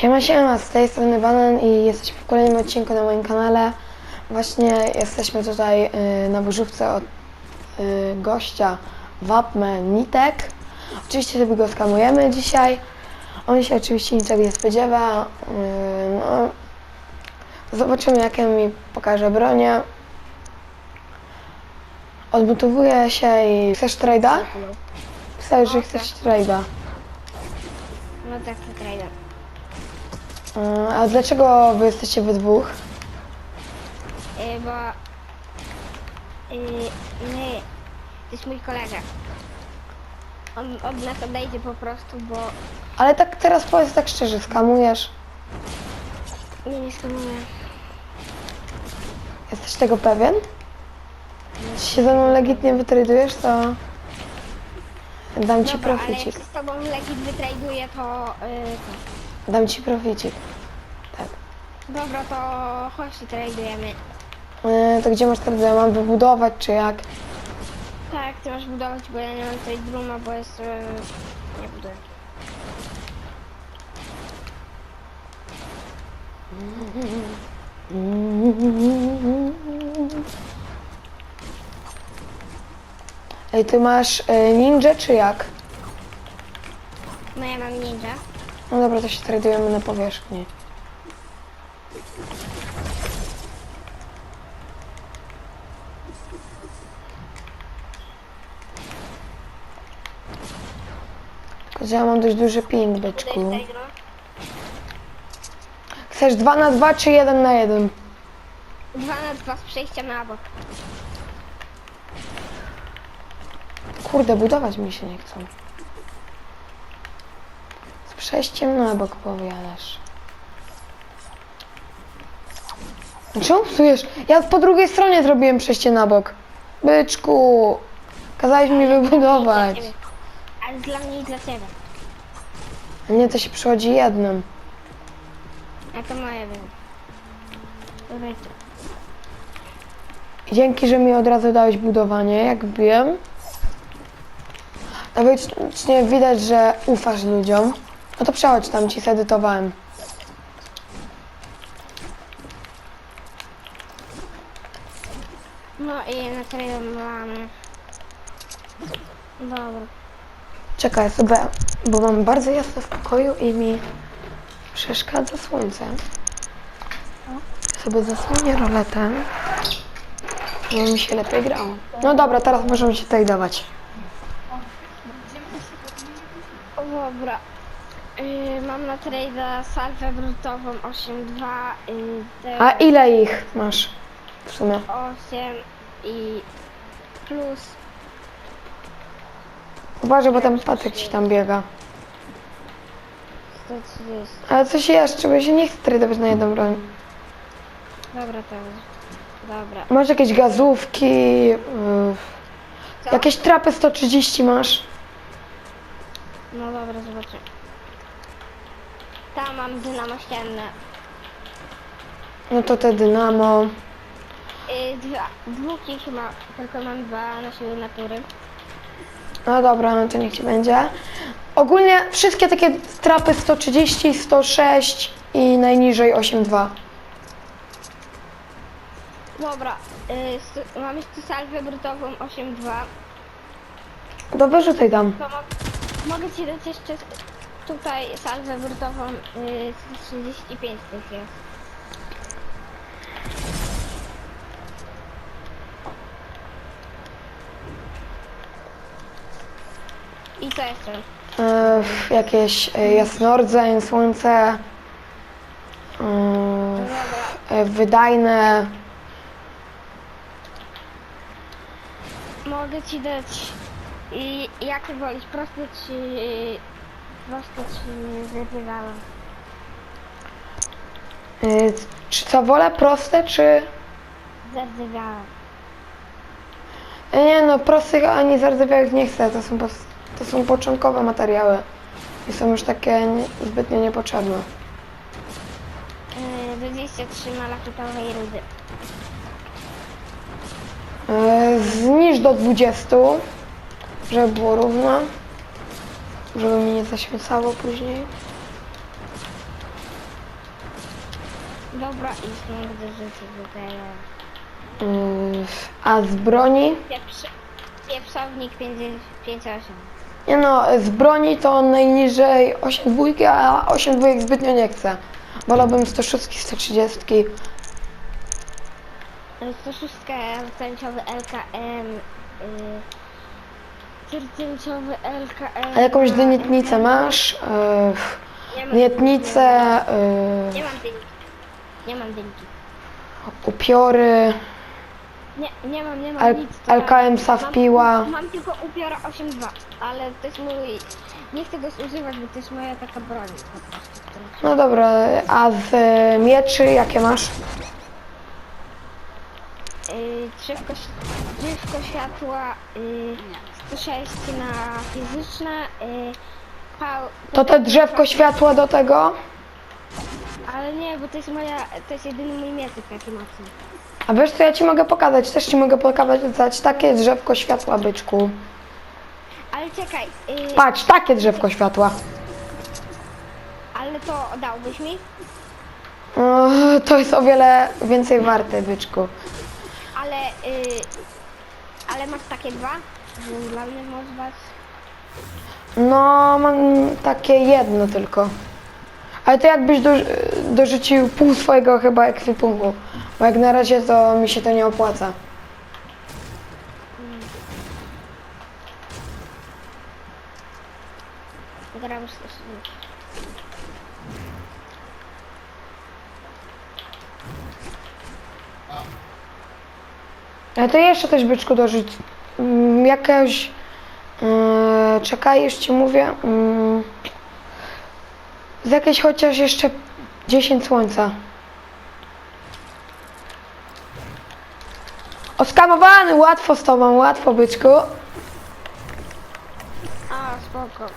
Siema, siema, z tej strony Banan i jesteśmy w kolejnym odcinku na moim kanale. Właśnie jesteśmy tutaj y, na burzówce od y, gościa Wapme Nitek. Oczywiście sobie go skamujemy dzisiaj. On się oczywiście niczego nie spodziewa. Y, no, zobaczymy jakie mi pokaże bronię. Odbudowuję się i chcesz trade'a? Pisałeś, że chcesz trade'a. No tak. Y, A dlaczego wy jesteście we dwóch? Yy, bo yy, my, to jest mój kolega. On od nas odejdzie po prostu, bo Ale tak teraz powiedz tak szczerze, skamujesz? nie, nie skanuję. Jesteś tego pewien? Jeśli się ze mną legitnie wytradujesz, to dam ci Dobra, ale jak proficik. się z tobą legit wytraduję, to, yy, to... Dam ci proficik. Tak. Dobra, to chodź się tradujemy. Yy, to gdzie masz teraz? Ja mam wybudować, czy jak? Tak, ty masz budować, bo ja nie mam tutaj druma, bo jest... Yy, nie buduję. Ej, ty masz yy, ninja, czy jak? No ja mam ninja. No dobra, to się tradujemy na powierzchni. Tylko, że ja mam dość duży ping, byczku. Chcesz 2 na 2 czy 1 na 1? Dwa na dwa z przejścia na bok. Kurde, budować mi się nie chcą. Z przejściem na bok powiadasz. Czemu psujesz? Ja po drugiej stronie zrobiłem przejście na bok. Byczku, kazałeś mi wybudować. Ale dla mnie i dla ciebie. A nie, to się przychodzi jednym. A to moje to- Dzięki, że mi od razu dałeś budowanie, jak wiem. Nawet nie widać, że ufasz ludziom. No to przechodź tam, ci zedytowałem. No i na tyle mamy. Dobra. Czekaj sobie, bo mam bardzo jasno w pokoju i mi przeszkadza słońce. Sobie zasłonię roletę, żeby mi się lepiej grało. No dobra, teraz możemy się tutaj dawać. O, Dobra. Yy, mam na trade'a salwę brutową 8.2 yy, A ile ich masz w sumie? 8 i plus Uważaj, bo ten Patryk ci tam biega. 130. Ale coś jeszcze, bo ja się nie chcę tradować na jedną broń. Dobra, to Dobra. Masz jakieś gazówki, yy, Co? jakieś trapy 130 masz? No dobra, zobaczę. Tam mam dynamo ścienne. No to te dynamo. Yy, dwa, dwóch ich ma, tylko mam dwa na siłę natury. No dobra, no to niech ci będzie. Ogólnie wszystkie takie trapy 130, 106 i najniżej 8,2. Dobra, yy, stu, mamy tu salwę brutową 8.2. To wyrzucaj tam. Mogę ci dać jeszcze tutaj salwę brutową yy, 135 tych jest. I co jeszcze? E, jakieś e, jasnordzeń, słońce. E, wydajne. mogę ci dać i jakie wolisz, proste czy proste czy? E, czy co wolę, proste czy... Zerwywałem. E, Nie no, prostych ani zardzewiałych nie chcę. To są, pos- to są początkowe materiały. I są już takie nie, zbytnio niepotrzebne. Yy, 23 malachitowej rudy. E, Zniż do 20, żeby było równo, żeby mi nie zaśmiecało później. Dobra, i znowu do życia yy, A z broni? Pieprzownik 5-8. Nie no, z broni to najniżej 8 dwójki, a 8 dwójek zbytnio nie chcę. Wolałbym 106, 130. To szóstka, zajęciowy LKM, y, 4-9 LKL. A jakąś dynietnicę masz? Yy, mam dynietnicę. Nie mam dyniki. Nie mam dyniki. upiory. Nie, nie mam, nie mam L- nic. LKM ja- Safpiła. Mam, mam tylko upiora 8.2, ale to jest mój... Nie chcę go zużywać, bo to jest moja taka broń No dobra, a z y, mieczy jakie masz? Yy, drzewko, si- światła, yy, 106 na fizyczne. Yy, pał, To te drzewko światła do tego? Ale nie, bo to jest moja, to jest jedyny mój mietyk jaki mocny. A wiesz co, ja ci mogę pokazać, też ci mogę pokazać takie drzewko światła, byczku. Ale czekaj, yy, Patrz, takie drzewko światła. ale to dałbyś mi? O, to jest o wiele więcej warte, byczku. Ale, yy, ale masz takie dwa? Dla mnie dać. No, mam takie jedno tylko. Ale to jakbyś do, dorzucił pół swojego chyba ekwipunku. Bo jak na razie to mi się to nie opłaca. Gram też. Ale to jeszcze coś byczku dorzuć. Jakaś... Yy, czekaj, już ci mówię. Yy, z jakiejś chociaż jeszcze 10 słońca. Oskamowany, łatwo z tobą, łatwo byczku. A, spoko.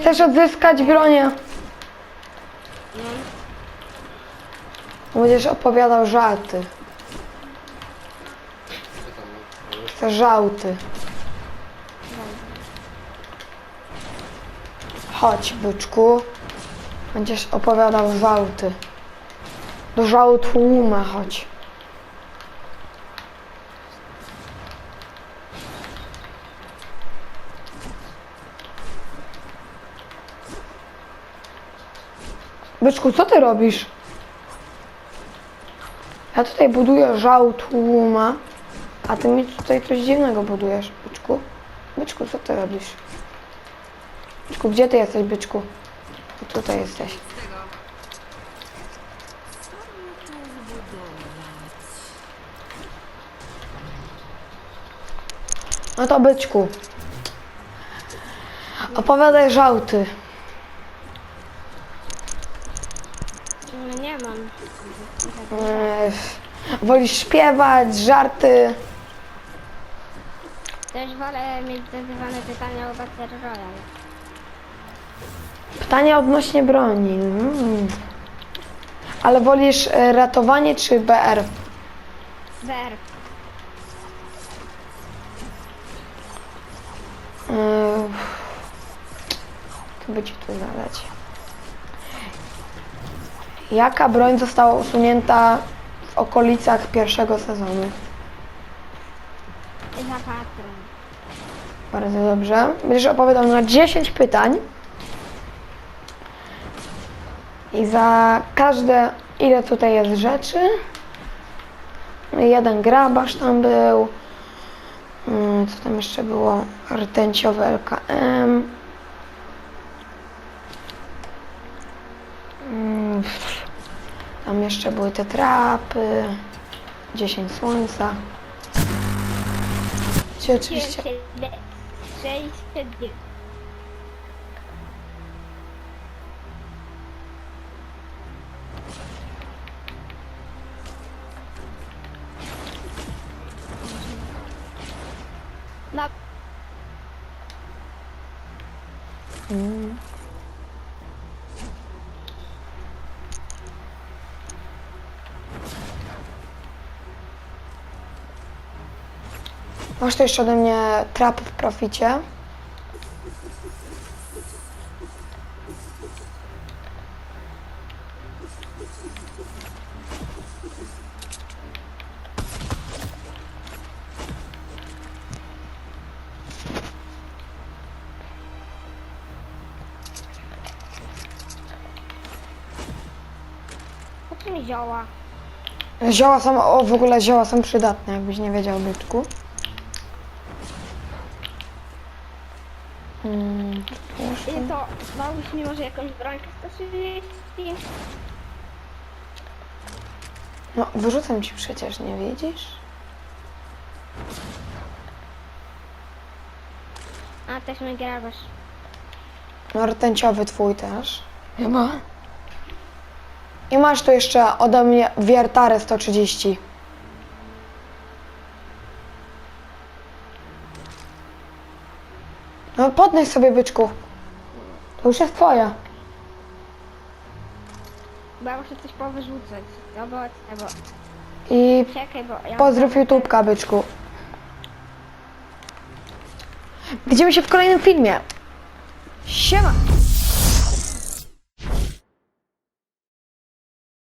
Chcesz odzyskać bronię? No, Będziesz opowiadał żarty. Żałty. Chodź, byczku. Będziesz opowiadał żałty. Do żału chodź. Byczku, co ty robisz? Ja tutaj buduję żał tłuma, a ty mi tutaj coś dziwnego budujesz, byczku. Byczku, co ty robisz? Byczku, gdzie ty jesteś, byczku? O, tutaj jesteś. No to byczku. Opowiadaj żałty. no nie mam. Eee, wolisz śpiewać, żarty. Wolę mieć zadawane pytania o Battle Royale. Pytanie odnośnie broni. Mm. Ale wolisz e, ratowanie czy BR? BR. Yy, Co by ci tu zadać? Jaka broń została usunięta w okolicach pierwszego sezonu? Za patron. Bardzo dobrze. Będziesz opowiadał na 10 pytań. I za każde, ile tutaj jest rzeczy. Jeden grabarz tam był. Mm, Co tam jeszcze było? Rtęciowy LKM. Mm, Tam jeszcze były te trapy. 10 słońca. Ci oczywiście. 6, 7. No, Mm. Masz tu jeszcze ode mnie trap w proficie. Zioła. Zioła są, o w ogóle zioła są przydatne, jakbyś nie wiedział, byczku. Dałbyś mi może jakąś brońkę 130? No, wyrzucam ci przecież, nie widzisz? A też mój grabasz. No, rtęciowy twój też. Chyba. I masz tu jeszcze ode mnie wiertarę 130. No podnieś sobie byczku. To już jest twoja. Bo ja muszę coś powyrzucać. Albo tego. I Czekaj, bo ja... pozdrów YouTube'ka byczku. Widzimy się w kolejnym filmie. Siema!